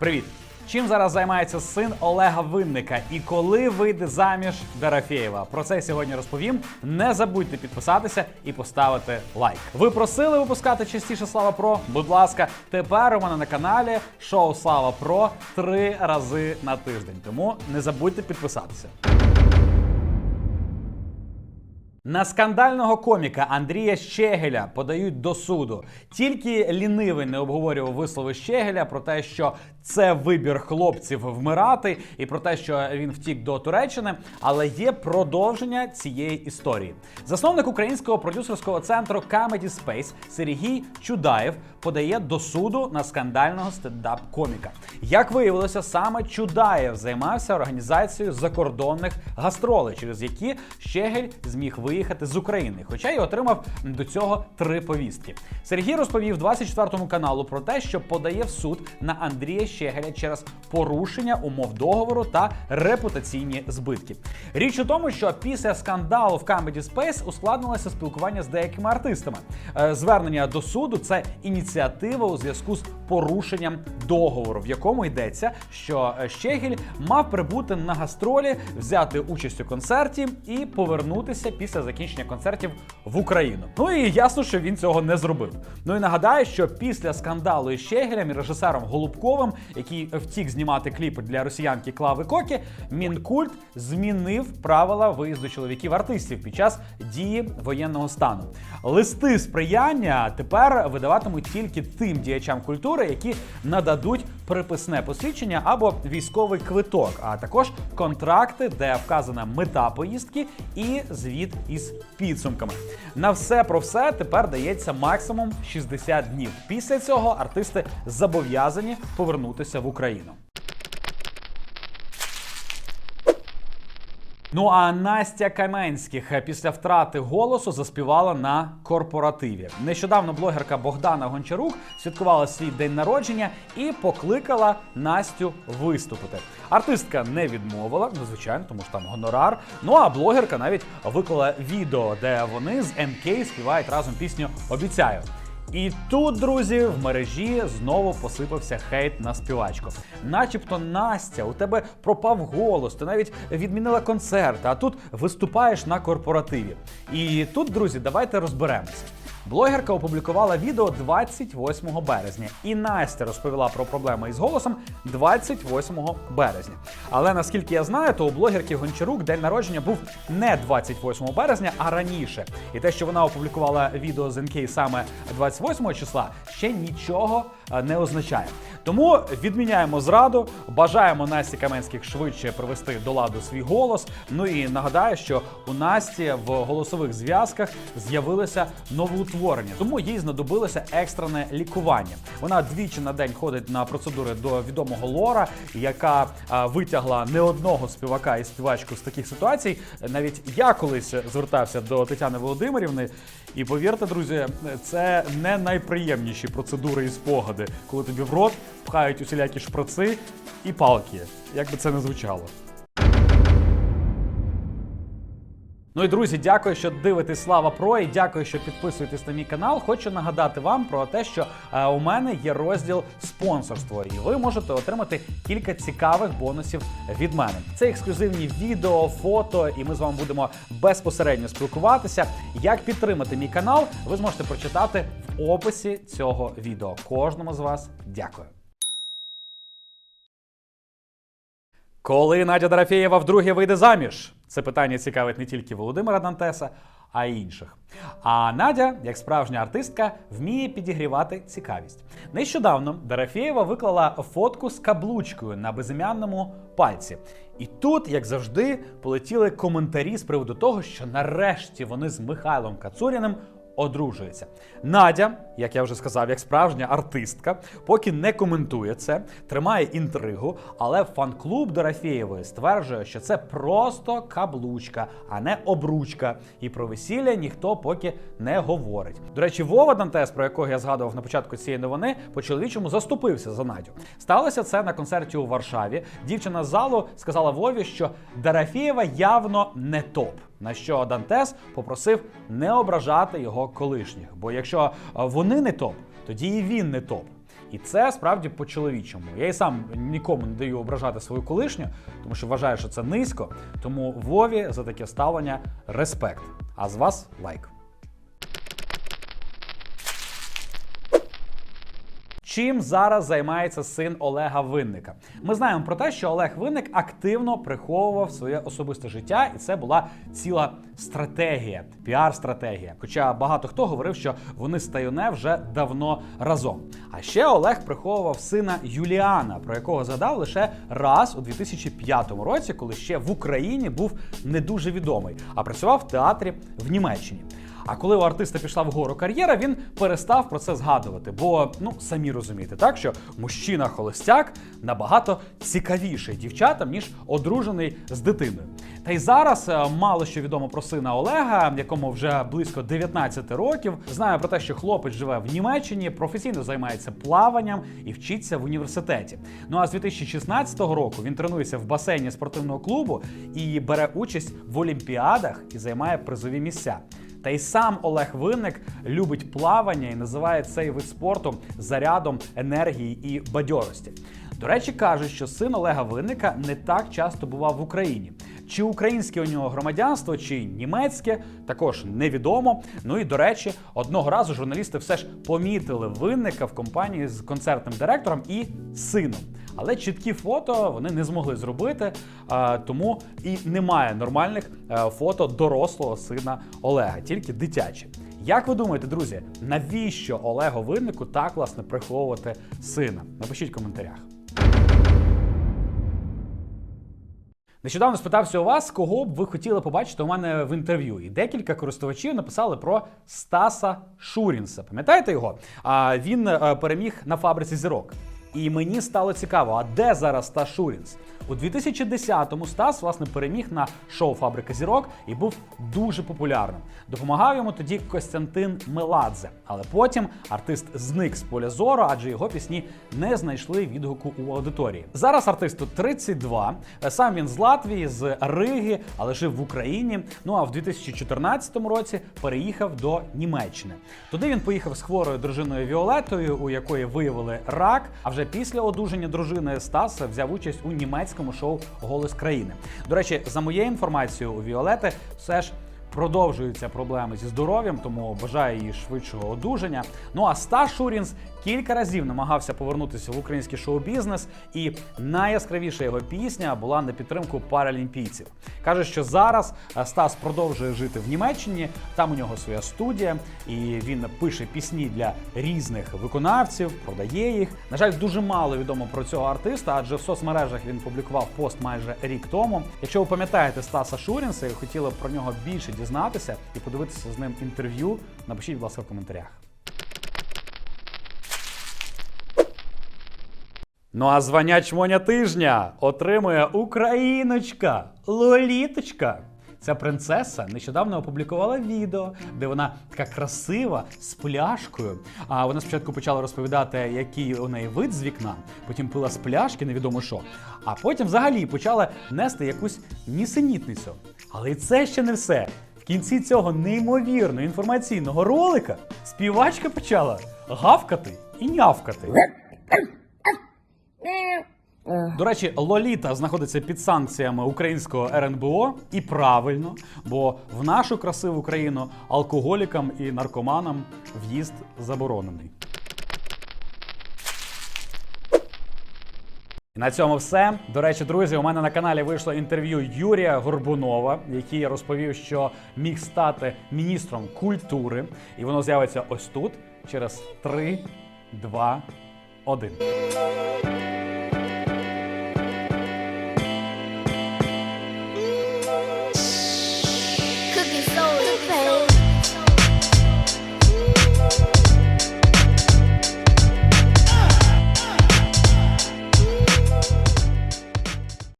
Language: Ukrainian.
Привіт! Чим зараз займається син Олега Винника і коли вийде заміж Дарафєєва? Про це сьогодні розповім. Не забудьте підписатися і поставити лайк. Ви просили випускати частіше Слава Про? Будь ласка, тепер у мене на каналі шоу Слава Про три рази на тиждень. Тому не забудьте підписатися. На скандального коміка Андрія Щегеля подають до суду. Тільки лінивий не обговорював вислови Щегеля про те, що це вибір хлопців вмирати, і про те, що він втік до Туреччини. Але є продовження цієї історії. Засновник українського продюсерського центру Comedy Space Сергій Чудаєв подає до суду на скандального стендап-коміка. Як виявилося, саме Чудаєв займався організацією закордонних гастролей, через які Щегель зміг виїхати з України, хоча й отримав до цього три повістки. Сергій розповів 24 каналу про те, що подає в суд на Андрія Щегеля через порушення умов договору та репутаційні збитки. Річ у тому, що після скандалу в Comedy Space ускладнилося спілкування з деякими артистами. Е, Звернення до суду це ініціатива у зв'язку з порушенням договору, в якому йдеться, що е, Щегель мав прибути на гастролі, взяти участь у концерті і повернутися після закінчення концертів в Україну. Ну і ясно, що він цього не зробив. Ну і нагадаю, що після скандалу із Щегелем і режисером Голубковим, який втік знімати кліпи для росіянки Клави Кокі, Мінкульт змінив правила виїзду чоловіків артистів під час дії воєнного стану. Листи сприяння тепер видаватимуть тільки тим діячам культури, які нададуть приписне посвідчення або військовий квиток, а також контракти, де вказана мета поїздки і звіт із підсумками. На все про все тепер дається максимум 60 днів. Після цього артисти зобов'язані повернутися в Україну. Ну а Настя Каменських після втрати голосу заспівала на корпоративі. Нещодавно блогерка Богдана Гончарук святкувала свій день народження і покликала Настю виступити. Артистка не відмовила, ну звичайно, тому що там гонорар. Ну а блогерка навіть виклала відео, де вони з МК співають разом пісню Обіцяю. І тут, друзі, в мережі знову посипався хейт на співачку. Начебто, Настя, у тебе пропав голос, ти навіть відмінила концерт, а тут виступаєш на корпоративі. І тут, друзі, давайте розберемося. Блогерка опублікувала відео 28 березня, і Настя розповіла про проблеми із голосом 28 березня. Але наскільки я знаю, то у блогерки Гончарук день народження був не 28 березня, а раніше. І те, що вона опублікувала відео з НК саме 28 числа, ще нічого е, не означає. Тому відміняємо зраду, бажаємо Насті Каменських швидше привести до ладу свій голос. Ну і нагадаю, що у Насті в голосових зв'язках з'явилося новоутворення, тому їй знадобилося екстрене лікування. Вона двічі на день ходить на процедури до відомого Лора, яка витягла не одного співака і співачку з таких ситуацій. Навіть я колись звертався до Тетяни Володимирівни, і повірте, друзі, це не найприємніші процедури і спогади, коли тобі в рот пхають усілякі шприци і палки, як би це не звучало. Ну і друзі, дякую, що дивитесь Слава Про і дякую, що підписуєтесь на мій канал. Хочу нагадати вам про те, що е, у мене є розділ спонсорство, і ви можете отримати кілька цікавих бонусів від мене. Це ексклюзивні відео, фото, і ми з вами будемо безпосередньо спілкуватися. Як підтримати мій канал, ви зможете прочитати в описі цього відео. Кожному з вас дякую. Коли Надя Дорофєєва вдруге вийде заміж? Це питання цікавить не тільки Володимира Дантеса, а й інших. А Надя, як справжня артистка, вміє підігрівати цікавість. Нещодавно Дорофєєва виклала фотку з каблучкою на безім'янному пальці. І тут, як завжди, полетіли коментарі з приводу того, що нарешті вони з Михайлом Кацуріним одружується. Надя, як я вже сказав, як справжня артистка, поки не коментує це, тримає інтригу, але фан-клуб Дорофєєвої стверджує, що це просто каблучка, а не обручка. І про весілля ніхто поки не говорить. До речі, Вова Дантес, про якого я згадував на початку цієї новини, по чоловічому заступився за Надю. Сталося це на концерті у Варшаві. Дівчина з залу сказала Вові, що Дорофєєва явно не топ. На що Дантес попросив не ображати його колишніх. Бо якщо е, вони не топ, тоді і він не топ. І це справді по-чоловічому. Я і сам нікому не даю ображати свою колишню, тому що вважаю, що це низько. Тому Вові за таке ставлення респект. А з вас лайк. Чим зараз займається син Олега Винника? Ми знаємо про те, що Олег Винник активно приховував своє особисте життя, і це була ціла стратегія, піар-стратегія. Хоча багато хто говорив, що вони з Таюне вже давно разом. А ще Олег приховував сина Юліана, про якого згадав лише раз у 2005 році, коли ще в Україні був не дуже відомий, а працював в театрі в Німеччині. А коли у артиста пішла вгору кар'єра, він перестав про це згадувати. Бо ну самі розумієте, так що мужчина холостяк набагато цікавіший дівчатам, ніж одружений з дитиною. Та й зараз е, мало що відомо про сина Олега, якому вже близько 19 років. Знаю про те, що хлопець живе в Німеччині, професійно займається плаванням і вчиться в університеті. Ну а з 2016 року він тренується в басейні спортивного клубу і бере участь в олімпіадах і займає призові місця. Та й сам Олег Винник любить плавання і називає цей вид спорту зарядом енергії і бадьорості. До речі, кажуть, що син Олега Винника не так часто бував в Україні. Чи українське у нього громадянство, чи німецьке, також невідомо. Ну і до речі, одного разу журналісти все ж помітили винника в компанії з концертним директором і сином. Але чіткі фото вони не змогли зробити, тому і немає нормальних е, фото дорослого сина Олега, тільки дитячі. Як ви думаєте, друзі, навіщо Олегу Виннику так власне приховувати сина? Напишіть в коментарях. Нещодавно спитався у вас, кого б ви хотіли побачити у мене в інтерв'ю. І декілька користувачів написали про Стаса Шурінса. Пам'ятаєте його? А він е, переміг на фабриці зірок. І мені стало цікаво, а де зараз Стас Шурінс? У 2010-му Стас власне переміг на шоу Фабрика зірок і був дуже популярним. Допомагав йому тоді Костянтин Меладзе. Але потім артист зник з поля зору, адже його пісні не знайшли відгуку у аудиторії. Зараз артисту 32. Сам він з Латвії, з Риги, але жив в Україні. Ну а в 2014 році переїхав до Німеччини. Туди він поїхав з хворою дружиною Віолетою, у якої виявили рак. А вже після одужання дружини Стас взяв участь у німецькому шоу Голос країни. До речі, за моєю інформацією, у Віолети все ж. Продовжуються проблеми зі здоров'ям, тому бажаю їй швидшого одужання. Ну а Стас Шурінс кілька разів намагався повернутися в український шоу-бізнес, і найяскравіша його пісня була на підтримку паралімпійців. Каже, що зараз е, Стас продовжує жити в Німеччині. Там у нього своя студія, і він пише пісні для різних виконавців, продає їх. На жаль, дуже мало відомо про цього артиста, адже в соцмережах він публікував пост майже рік тому. Якщо ви пам'ятаєте Стаса Шурінса і хотіли про нього більше дізнатися і подивитися з ним інтерв'ю, напишіть, будь ласка, в коментарях. Ну а звання чмоня тижня отримує україночка Лоліточка. Ця принцеса нещодавно опублікувала відео, де вона така красива з пляшкою. А вона спочатку почала розповідати, який у неї вид з вікна, потім пила з пляшки, невідомо що. А потім взагалі почала нести якусь нісенітницю. Але і це ще не все. В кінці цього неймовірно інформаційного ролика співачка почала гавкати і нявкати. До речі, Лоліта знаходиться під санкціями українського РНБО і правильно, бо в нашу красиву країну алкоголікам і наркоманам в'їзд заборонений. На цьому все. До речі, друзі, у мене на каналі вийшло інтерв'ю Юрія Горбунова, який розповів, що міг стати міністром культури, і воно з'явиться ось тут через 3, 2, 1.